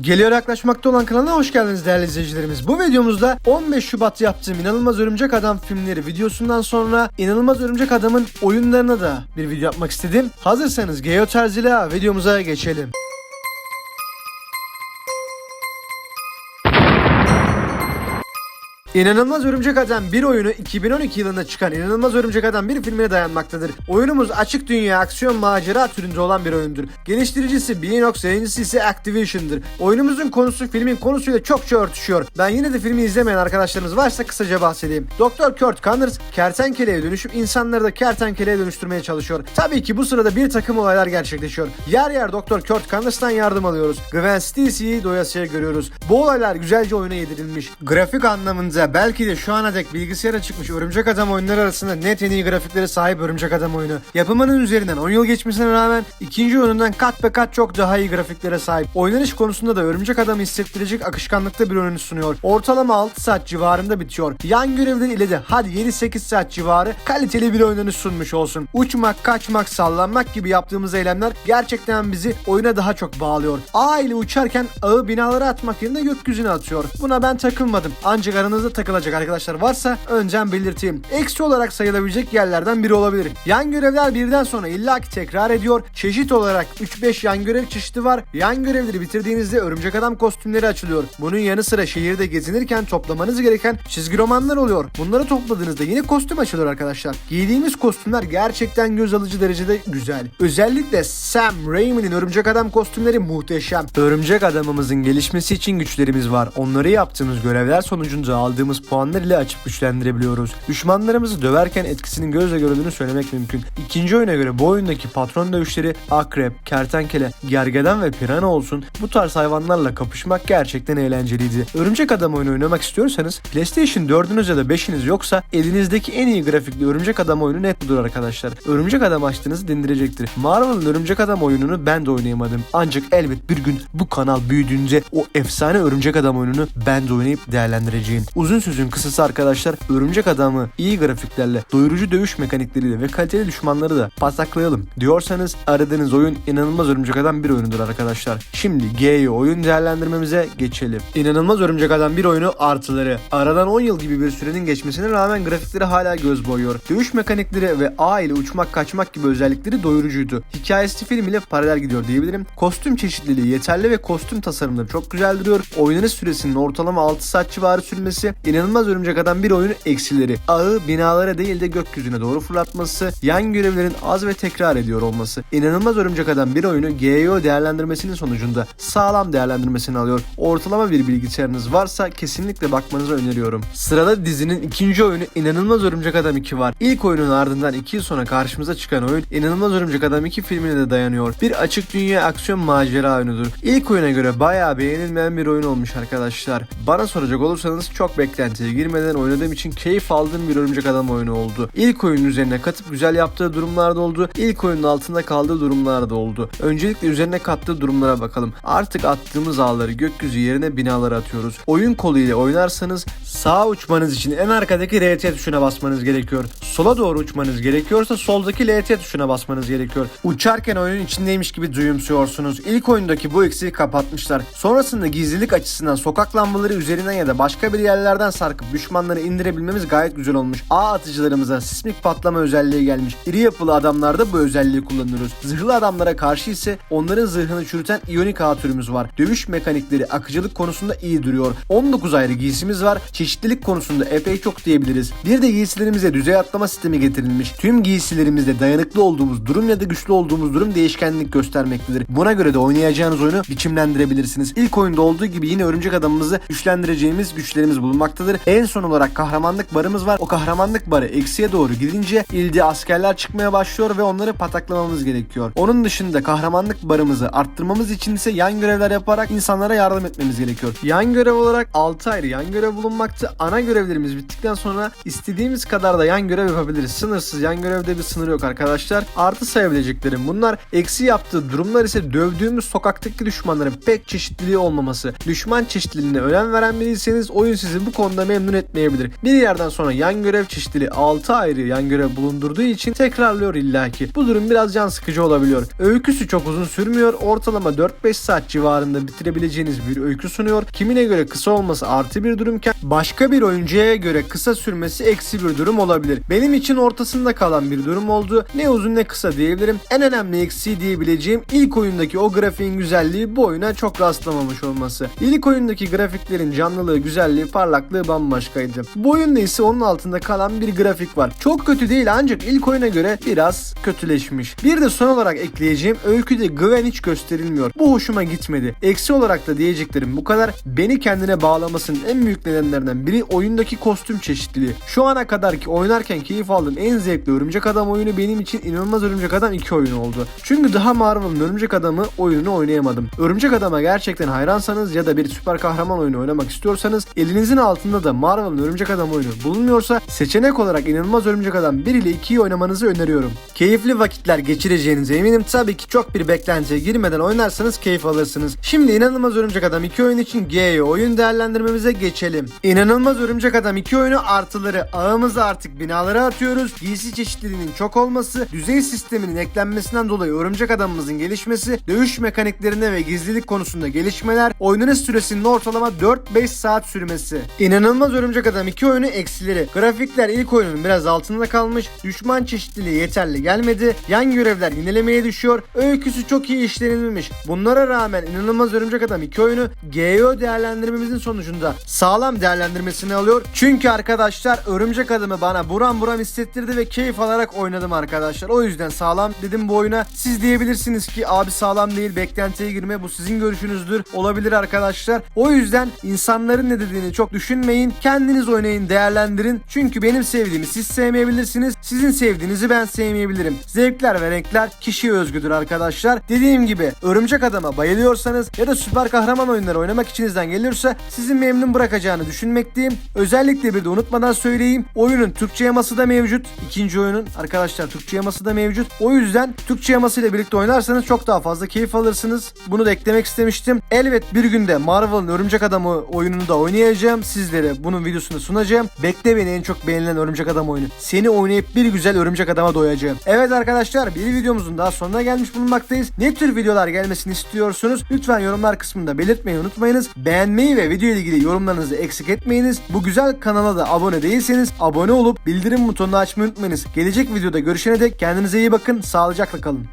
Geliyor yaklaşmakta olan kanalına hoş geldiniz değerli izleyicilerimiz. Bu videomuzda 15 Şubat yaptığım İnanılmaz Örümcek Adam filmleri videosundan sonra İnanılmaz Örümcek Adam'ın oyunlarına da bir video yapmak istedim. Hazırsanız Geo tarzıyla videomuza geçelim. İnanılmaz Örümcek Adam 1 oyunu 2012 yılında çıkan İnanılmaz Örümcek Adam 1 filmine dayanmaktadır. Oyunumuz açık dünya aksiyon macera türünde olan bir oyundur. Geliştiricisi Beanox, yayıncısı ise Activision'dır. Oyunumuzun konusu filmin konusuyla çokça örtüşüyor. Ben yine de filmi izlemeyen arkadaşlarımız varsa kısaca bahsedeyim. Doktor Kurt Connors kertenkeleye dönüşüp insanları da kertenkeleye dönüştürmeye çalışıyor. Tabii ki bu sırada bir takım olaylar gerçekleşiyor. Yer yer Doktor Kurt Connors'tan yardım alıyoruz. Gwen Stacy'yi doyasıya görüyoruz. Bu olaylar güzelce oyuna yedirilmiş. Grafik anlamında belki de şu ana dek bilgisayara çıkmış Örümcek Adam oyunları arasında net en iyi grafiklere sahip Örümcek Adam oyunu. Yapımının üzerinden 10 yıl geçmesine rağmen ikinci oyunundan kat be kat çok daha iyi grafiklere sahip. Oynanış konusunda da Örümcek Adam'ı hissettirecek akışkanlıkta bir oyunu sunuyor. Ortalama 6 saat civarında bitiyor. Yan görevler ile de hadi 7-8 saat civarı kaliteli bir oynanış sunmuş olsun. Uçmak, kaçmak, sallanmak gibi yaptığımız eylemler gerçekten bizi oyuna daha çok bağlıyor. A ile uçarken ağı binalara atmak yerine gökyüzüne atıyor. Buna ben takılmadım. Ancak aranızda takılacak arkadaşlar varsa önceden belirteyim. Eksi olarak sayılabilecek yerlerden biri olabilir. Yan görevler birden sonra illaki tekrar ediyor. Çeşit olarak 3-5 yan görev çeşidi var. Yan görevleri bitirdiğinizde örümcek adam kostümleri açılıyor. Bunun yanı sıra şehirde gezinirken toplamanız gereken çizgi romanlar oluyor. Bunları topladığınızda yine kostüm açılıyor arkadaşlar. Giydiğimiz kostümler gerçekten göz alıcı derecede güzel. Özellikle Sam Raimi'nin örümcek adam kostümleri muhteşem. Örümcek adamımızın gelişmesi için güçlerimiz var. Onları yaptığımız görevler sonucunda aldığımız puanlar ile açıp güçlendirebiliyoruz. Düşmanlarımızı döverken etkisinin gözle görüldüğünü söylemek mümkün. İkinci oyuna göre bu oyundaki patron dövüşleri akrep, kertenkele, gergedan ve pirana olsun bu tarz hayvanlarla kapışmak gerçekten eğlenceliydi. Örümcek Adam oyunu oynamak istiyorsanız PlayStation 4'ünüz ya da 5'iniz yoksa elinizdeki en iyi grafikli Örümcek Adam oyunu net budur arkadaşlar. Örümcek Adam açtığınızı dindirecektir. Marvel'ın Örümcek Adam oyununu ben de oynayamadım. Ancak elbet bir gün bu kanal büyüdüğünde o efsane Örümcek Adam oyununu ben de oynayıp değerlendireceğim. Uzun sözün kısası arkadaşlar Örümcek Adam'ı iyi grafiklerle, doyurucu dövüş mekanikleriyle ve kaliteli düşmanları da pasaklayalım diyorsanız aradığınız oyun inanılmaz Örümcek Adam bir oyunudur arkadaşlar. Şimdi G'yi oyun değerlendirmemize geçelim. İnanılmaz Örümcek Adam bir oyunu artıları. Aradan 10 yıl gibi bir sürenin geçmesine rağmen grafikleri hala göz boyuyor. Dövüş mekanikleri ve A ile uçmak kaçmak gibi özellikleri doyurucuydu. Hikayesi film ile paralel gidiyor diyebilirim. Kostüm çeşitliliği yeterli ve kostüm tasarımları çok güzel duruyor. Oynanış süresinin ortalama 6 saat civarı sürmesi inanılmaz Örümcek Adam bir oyunu eksileri. Ağı binalara değil de gökyüzüne doğru fırlatması, yan görevlerin az ve tekrar ediyor olması. İnanılmaz Örümcek Adam bir oyunu GEO değerlendirmesinin sonucunda sağlam değerlendirmesini alıyor. Ortalama bir bilgisayarınız varsa kesinlikle bakmanızı öneriyorum. Sırada dizinin ikinci oyunu İnanılmaz Örümcek Adam 2 var. İlk oyunun ardından 2 yıl sonra karşımıza çıkan oyun İnanılmaz Örümcek Adam 2 filmine de dayanıyor. Bir açık dünya aksiyon macera oyunudur. İlk oyuna göre bayağı beğenilmeyen bir oyun olmuş arkadaşlar. Bana soracak olursanız çok beklentiye girmeden oynadığım için keyif aldığım bir Örümcek Adam oyunu oldu. İlk oyunun üzerine katıp güzel yaptığı durumlar da oldu. İlk oyunun altında kaldığı durumlar da oldu. Öncelikle üzerine kattığı durumlara bakalım. Artık attığımız ağları gökyüzü yerine binalara atıyoruz. Oyun kolu ile oynarsanız sağa uçmanız için en arkadaki RT tuşuna basmanız gerekiyor. Sola doğru uçmanız gerekiyorsa soldaki LT tuşuna basmanız gerekiyor. Uçarken oyunun içindeymiş gibi duyumsuyorsunuz. İlk oyundaki bu eksiği kapatmışlar. Sonrasında gizlilik açısından sokak lambaları üzerinden ya da başka bir yerlerden sarkıp düşmanları indirebilmemiz gayet güzel olmuş. A atıcılarımıza sismik patlama özelliği gelmiş. İri yapılı adamlarda bu özelliği kullanıyoruz. Zırhlı adamlara karşı ise onların zırhını çürüten iyonik ağ türümüz var. Dövüş mekanikleri akıcılık konusunda iyi duruyor. 19 ayrı giysimiz var. Çeşitlilik konusunda epey çok diyebiliriz. Bir de giysilerimize düzey atlama sistemi getirilmiş. Tüm giysilerimizde dayanıklı olduğumuz durum ya da güçlü olduğumuz durum değişkenlik göstermektedir. Buna göre de oynayacağınız oyunu biçimlendirebilirsiniz. İlk oyunda olduğu gibi yine örümcek adamımızı güçlendireceğimiz güçlerimiz bulunmaktadır. En son olarak kahramanlık barımız var. O kahramanlık barı eksiye doğru gidince ilde askerler çıkmaya başlıyor ve onları pataklamamız gerekiyor. Onun dışında kahramanlık barımızı arttırmamız için ise yan görevler yaparak insanlara yardım etmemiz gerekiyor. Yan görev olarak 6 ayrı yan görev bulunmakta. Ana görevlerimiz bittikten sonra istediğimiz kadar da yan görev yapabiliriz. Sınırsız yan görevde bir sınır yok arkadaşlar. Artı sayabileceklerim bunlar. Eksi yaptığı durumlar ise dövdüğümüz sokaktaki düşmanların pek çeşitliliği olmaması. Düşman çeşitliliğine önem veren biriyseniz oyun sizi bu konuda memnun etmeyebilir. Bir yerden sonra yan görev çeşitliliği 6 ayrı yan görev bulundurduğu için tekrarlıyor illaki. Bu durum biraz can sıkıcı olabiliyor. Öyküsü çok uzun sürmüyor. Ortalama 4-5 saat civarında bitirebileceğiniz bir öykü sunuyor. Kimine göre kısa olması artı bir durumken başka bir oyuncuya göre kısa sürmesi eksi bir durum olabilir. Benim için ortasında kalan bir durum oldu. Ne uzun ne kısa diyebilirim. En önemli eksiği diyebileceğim ilk oyundaki o grafiğin güzelliği bu oyuna çok rastlamamış olması. İlk oyundaki grafiklerin canlılığı, güzelliği, parlaklığı bambaşkaydı. Bu oyunda ise onun altında kalan bir grafik var. Çok kötü değil ancak ilk oyuna göre biraz kötüleşmiş. Bir de son olarak ekleyeceğim öyküde Gwen hiç gösterilmiyor. Bu hoşuma gitmedi. Eksi olarak da diyeceklerim bu kadar. Beni kendine bağlamasının en büyük nedenlerinden biri oyundaki kostüm çeşitliliği. Şu ana kadar ki oynarken keyif aldığım en zevkli Örümcek Adam oyunu benim için inanılmaz Örümcek Adam 2 oyunu oldu. Çünkü daha Marvel'ın Örümcek Adamı oyununu oynayamadım. Örümcek Adam'a gerçekten hayransanız ya da bir süper kahraman oyunu oynamak istiyorsanız elinizin altında da Marvel'ın Örümcek Adam oyunu bulunmuyorsa seçenek olarak inanılmaz Örümcek Adam 1 ile 2'yi oynamanızı öneriyorum. Keyifli vakitler geçireceğinize eminim. Tabii ki çok bir beklentiye girmeden oynarsanız keyif alırsınız. Şimdi İnanılmaz Örümcek Adam 2 oyun için G'ye oyun değerlendirmemize geçelim. İnanılmaz Örümcek Adam 2 oyunu artıları ağımıza artık binalara atıyoruz. Giysi çeşitliliğinin çok olması, düzey sisteminin eklenmesinden dolayı Örümcek Adamımızın gelişmesi, dövüş mekaniklerine ve gizlilik konusunda gelişmeler, oynanış süresinin ortalama 4-5 saat sürmesi. İnanılmaz Örümcek Adam 2 oyunu eksileri. Grafikler ilk oyunun biraz altında kalmış, düşman çeşitliliği yeterli gelmedi, yan görevler yenilemeye düşüyor, öyküsü çok iyi işlenilmemiş. Bunlara rağmen İnanılmaz Örümcek Adam 2 oyunu GEO değerlendirmemizin sonucunda sağlam değerlendirmesini alıyor. Çünkü arkadaşlar Örümcek Adam'ı bana buram buram hissettirdi ve keyif alarak oynadım arkadaşlar. O yüzden sağlam dedim bu oyuna. Siz diyebilirsiniz ki abi sağlam değil beklentiye girme bu sizin görüşünüzdür. Olabilir arkadaşlar. O yüzden insanların ne dediğini çok düşünmeyin. Kendiniz oynayın değerlendirin. Çünkü benim sevdiğimi siz sevmeyebilirsiniz. Sizin sevdiğinizi ben sevmeyebilirim. Zevkler ve renkler kişiye özgüdür arkadaşlar. Dediğim gibi Örümcek Adam'a bayılıyorsanız ya da süper kahraman oyunları oynamak içinizden geliyorsa sizi memnun bırakacağını düşünmekteyim. Özellikle bir de unutmadan söyleyeyim. Oyunun Türkçe yaması da mevcut. İkinci oyunun arkadaşlar Türkçe yaması da mevcut. O yüzden Türkçe yaması ile birlikte oynarsanız çok daha fazla keyif alırsınız. Bunu da eklemek istemiştim. Elbet bir günde Marvel'ın Örümcek Adamı oyununu da oynayacağım. Sizlere bunun videosunu sunacağım. Bekle beni en çok beğenilen Örümcek Adam oyunu. Seni oynayıp bir güzel Örümcek Adam'a doyacağım. Evet arkadaşlar bir videomuzun daha sonuna gelmiş bulunmaktayız. Ne tür videolar gelmesini istiyorsunuz? Lütfen yorumlar kısmında belirtmeyi unutmayınız. Beğenmeyi ve video ile ilgili yorumlarınızı eksik etmeyiniz. Bu güzel kanala da abone değilseniz abone olup bildirim butonunu açmayı unutmayınız. Gelecek videoda görüşene dek kendinize iyi bakın. Sağlıcakla kalın.